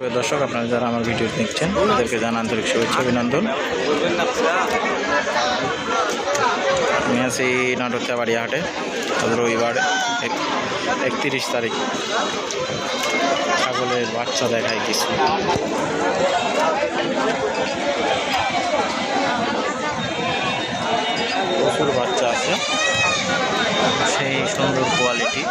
দর্শক, আপনারা যারা আমার ভিডিও দেখছেন, তাদেরকে জানা আন্তরিক শুভেচ্ছা, অভিনন্দন। আমি আছি নাটকটা বাড়িয়াহাটে রবিবার, এক- একত্রিশ তারিখ। ছাগলের বাচ্চা দেখায় কিছু প্রচুর বাচ্চা আছে সেই সুন্দর কোয়ালিটি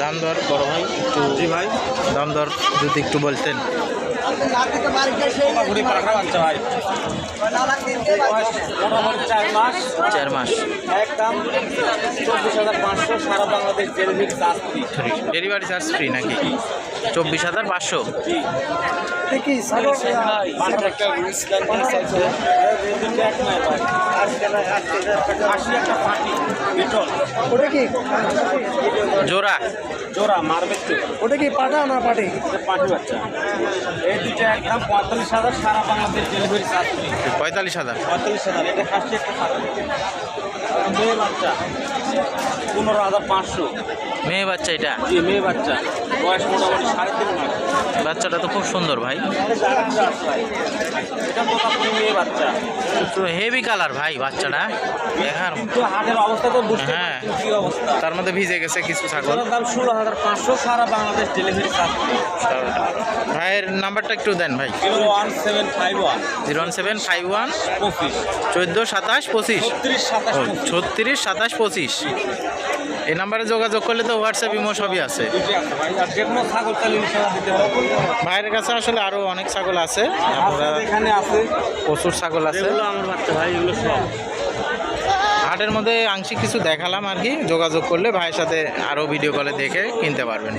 দাম দর বড় ভাই একটু জি ভাই। দাম দর যদি একটু বলতেন। চার মাস। চার মাস। একদম চব্বিশ হাজার পাঁচশো সারা Bangladesh delivery charge free delivery charge free নাকি? চব্বিশ হাজার পাঁচশো? একটা ওটা কি? জোড়া। জোড়া মারবে ওটা কি পাঠা না পাটি? এটা বাচ্চা। এই দুটো একদম পঁয়তাল্লিশ হাজার সারা বাংলাদেশ ডেলিভারি চার্জ পঁয়তাল্লিশ হাজার। পঁয়তাল্লিশ হাজার এটা খাসি একটা মেয়ে বাচ্চা পনেরো হাজার পাঁচশো। মেয়ে বাচ্চা এটা। জি মেয়ে বাচ্চা। বয়স মোটামুটি সাড়ে তিন মাস বাচ্চাটা তো খুব সুন্দর ভাই। বাচ্চা। তো হেভি কালার ভাই বাচ্চাটা। দেখার। হাটের অবস্থা তো বুঝতে হ্যাঁ। তার মধ্যে ভিজে গেছে কিছু ছাগল। দাম ষোলো হাজার পাঁচশো সারা বাংলাদেশ ডেলিভারি চার্জ ভাইয়ের নাম্বারটা একটু দেন ভাই। Zero one seven five one. Zero one seven five one. চোদ্দ সাতাশ পঁচিশ। ছত্রিশ সাতাশ পঁচিশ। এই নাম্বারে যোগাযোগ করলে তো হোয়াটসঅ্যাপ ইমো সবই আছে। ভাইয়ের কাছে আসলে আরও অনেক ছাগল আছে। প্রচুর ছাগল আছে। হাটের মধ্যে আংশিক কিছু দেখালাম আর কি। যোগাযোগ করলে ভাইয়ের সাথে আরও ভিডিও কলে দেখে কিনতে পারবেন।